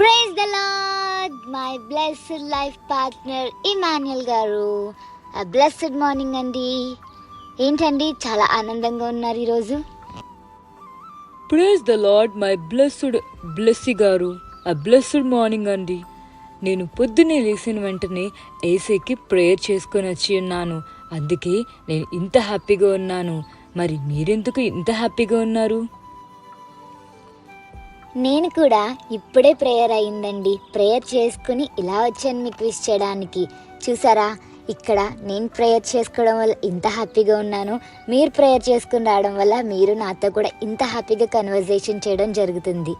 Praise the lord my blessed life partner Emmanuel garu. Blessed morning అండి. ఏంటండి చాలా ఆనందంగా ఉన్నారు ఈరోజు? Praise the lord my blessed Blessy garu. ఆ బ్లెస్డ్ మార్నింగ్ అండి. నేను పొద్దున్నే లేచిన వెంటనే ఏసీకి ప్రేయర్ చేసుకొని వచ్చి ఉన్నాను. అందుకే నేను ఇంత హ్యాపీగా ఉన్నాను. మరి మీరెందుకు ఇంత హ్యాపీగా ఉన్నారు? నేను కూడా ఇప్పుడే ప్రేయర్ అయిందండి. ప్రేయర్ చేసుకుని ఇలా వచ్చాను మీకు విష్ చేయడానికి. చూసారా? ఇక్కడ నేను ప్రేయర్ చేసుకోవడం వల్ల ఇంత హ్యాపీగా ఉన్నాను. మీరు ప్రేయర్ చేసుకుని రావడం వల్ల మీరు నాతో కూడా ఇంత హ్యాపీగా కన్వర్జేషన్ చేయడం జరుగుతుంది.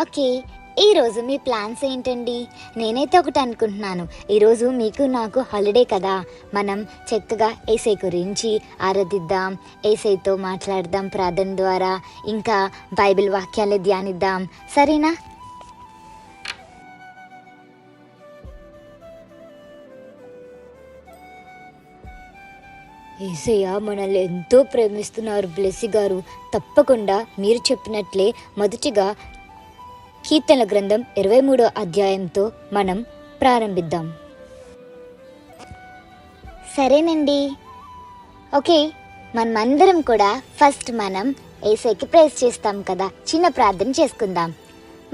ఓకే ఈరోజు మీ ప్లాన్స్ ఏంటండి? నేనైతే ఒకటి అనుకుంటున్నాను. ఈరోజు మీకు నాకు హాలిడే కదా. మనం చక్కగా ఏసై గురించి ఆరాధిద్దాం ఏసైతో మాట్లాడదాం ప్రార్థన ద్వారా ఇంకా బైబిల్ వాక్యాలు ధ్యానిద్దాం. సరేనా? ఏసయ్య మనల్ని ఎంతో ప్రేమిస్తున్నారు. బ్లెస్సి గారు తప్పకుండా మీరు చెప్పినట్లే మొదటిగా కీర్తన గ్రంథం ఇరవై మూడో అధ్యాయంతో మనం ప్రారంభిద్దాం. సరేనండి. ఓకే మనమందరం కూడా ఫస్ట్ మనం ఏసైకి ప్రేస్ చేస్తాం కదా. చిన్న ప్రార్థన చేసుకుందాం.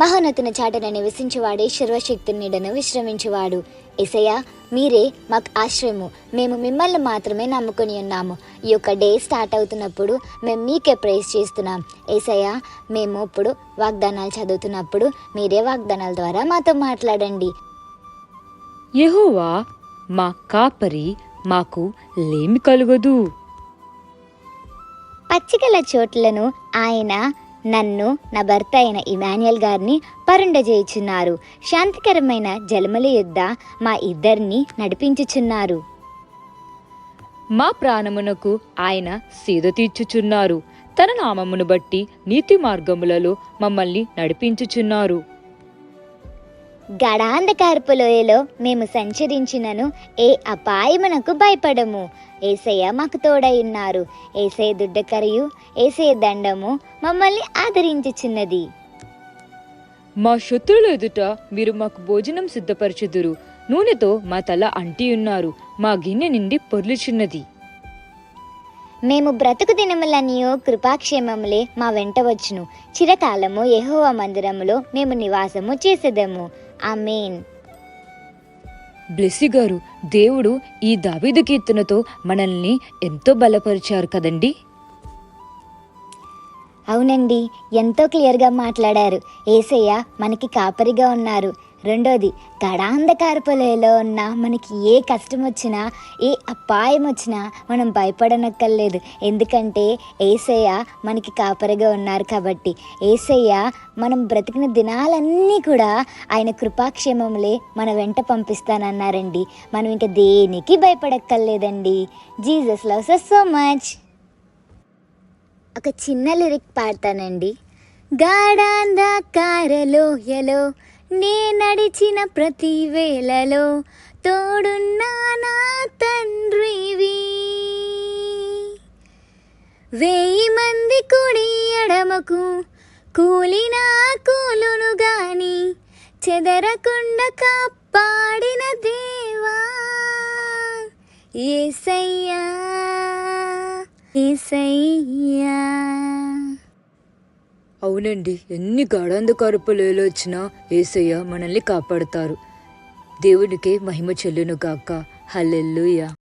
మహోన్నతుని చాటన నివసించేవాడే సర్వశక్తిని నీడను విశ్రమించేవాడు. ఏసయ్య మీరే మాకు ఆశ్రయము. మేము మిమ్మల్ని మాత్రమే నమ్ముకొని ఉన్నాము. ఈ యొక్క డే స్టార్ట్ అవుతున్నప్పుడు మేము మీకే ప్రేస్ చేస్తున్నాం. ఏసయ్య మేము ఇప్పుడు వాగ్దానాలు చదువుతున్నప్పుడు మీరే వాగ్దానాల ద్వారా మాతో మాట్లాడండి. యెహోవా మా కాపరి మాకు లేమి కలుగదు. పచ్చికల చోట్లను ఆయన నన్ను నా భర్త అయిన ఇమాన్యుయల్ గారిని పరుండజేయుచున్నారు. శాంతికరమైన జలముల యుద్ధ మా ఇద్దరిని నడిపించుచున్నారు. మా ప్రాణమునకు ఆయన సీద తీర్చుచున్నారు. తన నామమును బట్టి నీతి మార్గములలో మమ్మల్ని నడిపించుచున్నారు. గడాంధకారపు లోయలో మేము సంచరించినను ఏ అపాయమునకు భయపడము. ఏసయ్య మాకు తోడై ఉన్నారు. ఏసయ్య దుడ్డకరియు ఏసయ్య దండము మమ్మల్ని ఆదరించుచున్నది. మా శత్రువుల ఎదుట మీరు మాకు భోజనం సిద్ధపరచుదురు. నూనెతో మా తల అంటి ఉన్నారు. మా గిన్నె నిండి పొర్లుచున్నది. మేము బ్రతుకు దినములనియో కృపాక్షేమములే మా వెంట వచ్చును. చిరకాలము యెహోవా మందిరములో మేము నివాసము చేసేదము. ఆమేన్ బ్లెస్సి గారు దేవుడు ఈ దావీదు కీర్తనతో మనల్ని ఎంతో బలపరిచారు కదండి? అవునండి ఎంతో క్లియర్గా మాట్లాడారు. ఏసయ్య మనకి కాపరిగా ఉన్నారు. రెండోది గడాంధకారపులలో ఉన్న మనకి ఏ కష్టం వచ్చినా ఏ అపాయం వచ్చినా మనం భయపడనక్కర్లేదు. ఎందుకంటే ఏసయ్య మనకి కాపరిగా ఉన్నారు కాబట్టి. ఏసయ్య మనం బ్రతికిన దినాలన్నీ కూడా ఆయన కృపాక్షేమములే మన వెంట పంపిస్తానన్నారండి. మనం ఇంకా దేనికి భయపడక్కర్లేదండి. Jesus loves us so much ఒక చిన్న లిరిక్ పాడతానండి. గాఢాంధకారలోయలో నే నడిచిన ప్రతి వేళలో తోడున్నా నా తండ్రివి. వెయ్యి మంది కుడి ఎడమకు కూలినా కూలును గాని చెదరకుండా కాపాడిన దేవా. ఏసయ్యా ఏసయ్యా. అవునండి ఎన్ని గాఢాంధకారపు లేలు వచ్చినా ఏసయ్య మనల్ని కాపాడుతారు. దేవుడికే మహిమ చెల్లును గాక. హల్లెలూయా.